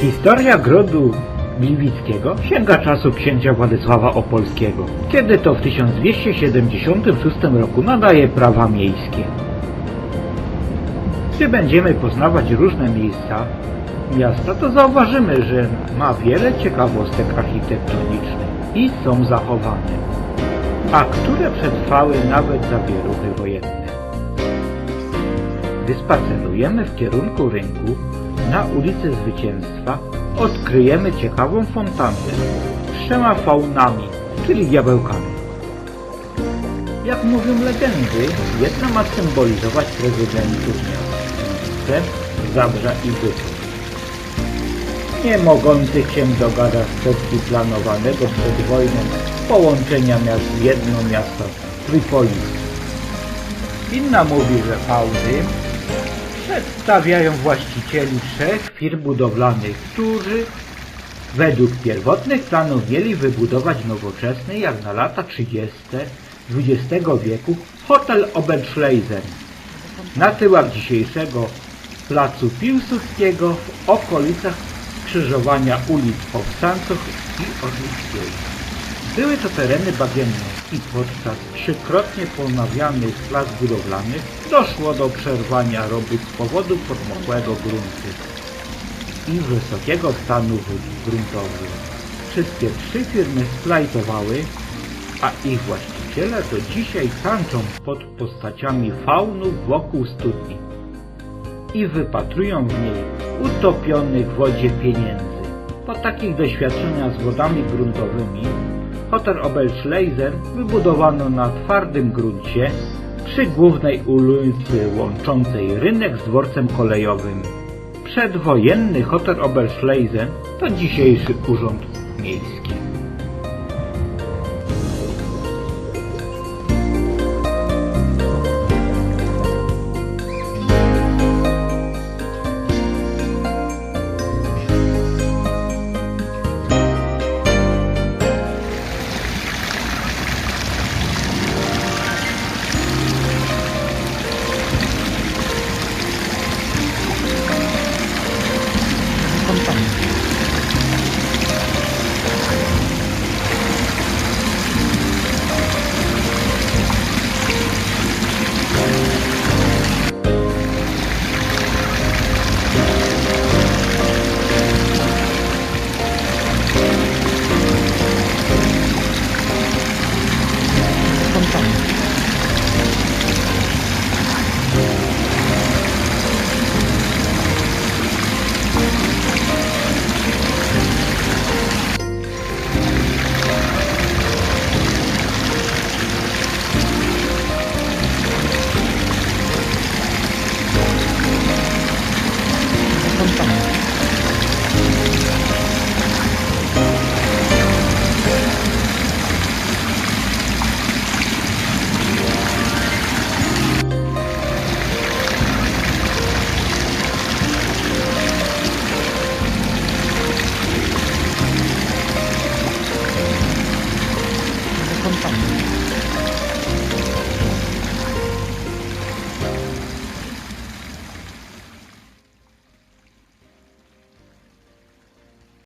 Historia grodu Gliwickiego sięga czasu księcia Władysława Opolskiego, kiedy to w 1276 roku nadaje prawa miejskie. Gdy będziemy poznawać różne miejsca miasta, to zauważymy, że ma wiele ciekawostek architektonicznych i są zachowane, a które przetrwały nawet zawieruchy wojenne. Gdy spacerujemy w kierunku rynku na ulicy Zwycięstwa, odkryjemy ciekawą fontannę z trzema faunami, czyli diabełkami. Jak mówią legendy, jedna ma symbolizować prezydentów miast, Chcę, Zabrza i Bytów. Nie mogących się dogadać kwestii planowanego przed wojną połączenia miast w jedno miasto Tripolis. Inna mówi, że fauny przedstawiają właścicieli trzech firm budowlanych, którzy według pierwotnych planów mieli wybudować nowoczesny, jak na lata 30. XX wieku, hotel Oberschleiser na tyłach dzisiejszego placu Piłsudskiego w okolicach skrzyżowania ulic Powstańców i Orlickiej. Były to tereny bagienne i podczas trzykrotnie ponawianych prac budowlanych doszło do przerwania robót z powodu podmokłego gruntu i wysokiego stanu wód gruntowych. Wszystkie trzy firmy splajtowały, a ich właściciele do dzisiaj tańczą pod postaciami faunów wokół studni i wypatrują w niej utopionych w wodzie pieniędzy. Po takich doświadczeniach z wodami gruntowymi Hotel Oberschleiser wybudowano na twardym gruncie przy głównej ulicy łączącej rynek z dworcem kolejowym. Przedwojenny Hotel Oberschleiser to dzisiejszy urząd miejski.